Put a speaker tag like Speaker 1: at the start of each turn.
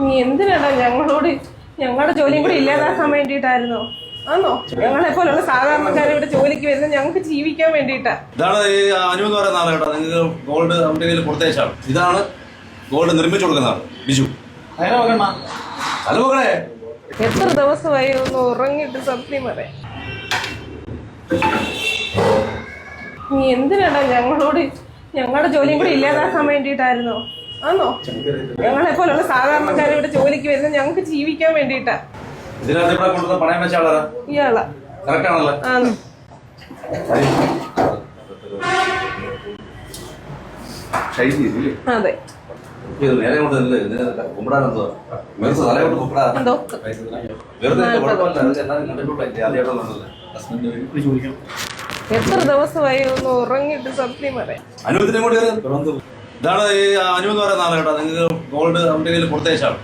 Speaker 1: നീ എന്തിനാടാ ഞങ്ങളോട് ഞങ്ങളുടെ ജോലിയും കൂടി ഇല്ലാതാക്കാൻ വേണ്ടിയിട്ടായിരുന്നോ? ആണോ ഞങ്ങളെ പോലുള്ള സാധാരണക്കാരെ ഇവിടെ ജോലിക്ക് വരുന്നത് ഞങ്ങൾക്ക് ജീവിക്കാൻ വേണ്ടിയിട്ടാ.
Speaker 2: ഇതാണ് ഈ അനു എന്ന് പറയുന്ന ആളെ കേട്ടോ. നിങ്ങൾക്ക് ഗോൾഡ് നമ്മുടെ കയ്യിൽ കൊടുത്തേച്ചാണ് ഇതാണ് ഗോൾഡ് നിർമ്മിച്ചു കൊടുക്കുന്ന ആൾ. ബിജു. അത് മക്കളെ
Speaker 1: എത്ര ദിവസമായി ഒന്ന് ഉറങ്ങിയിട്ട് സത്യം പറയാം. നീ എന്തിനാടാ ഞങ്ങളോട് ഞങ്ങളുടെ ജോലിയും കൂടി ഇല്ലാതാക്കാൻ വേണ്ടിയിട്ടായിരുന്നോ? ആണോ ഞങ്ങളെ പോലുള്ള സാധാരണക്കാരെ ഇവിടെ ജോലിക്ക് വരുന്ന ഞങ്ങൾക്ക് ജീവിക്കാൻ വേണ്ടിട്ടാ
Speaker 2: ഇതിനകത്ത് ഇവിടെ കൊണ്ടുവന്ന പണയം വെച്ച ആളാ?
Speaker 1: ഇയാളാ.
Speaker 2: കറക്റ്റ് ആണല്ലോ.
Speaker 1: ആണോ
Speaker 2: ഷൈനി
Speaker 1: അതെ.
Speaker 2: ഇത് നേരെ കൊണ്ട് തല കൊണ്ട് കുമ്പിടാ. വെറുതെ കുഴപ്പമില്ല. ഹസ്ബൻഡ് ചോദിക്കണം.
Speaker 1: എത്ര ദിവസമായി ഒന്ന് ഉറങ്ങിയിട്ട് സത്യം പറയാം.
Speaker 2: അനുഭവത്തിനെ കയറി. ഇതാണ് ഈ അനു പറയുന്ന ആളെ നിങ്ങൾക്ക് ഗോൾഡ് നമ്മുടെ കയ്യിൽ കൊടുത്തേച്ചാണ്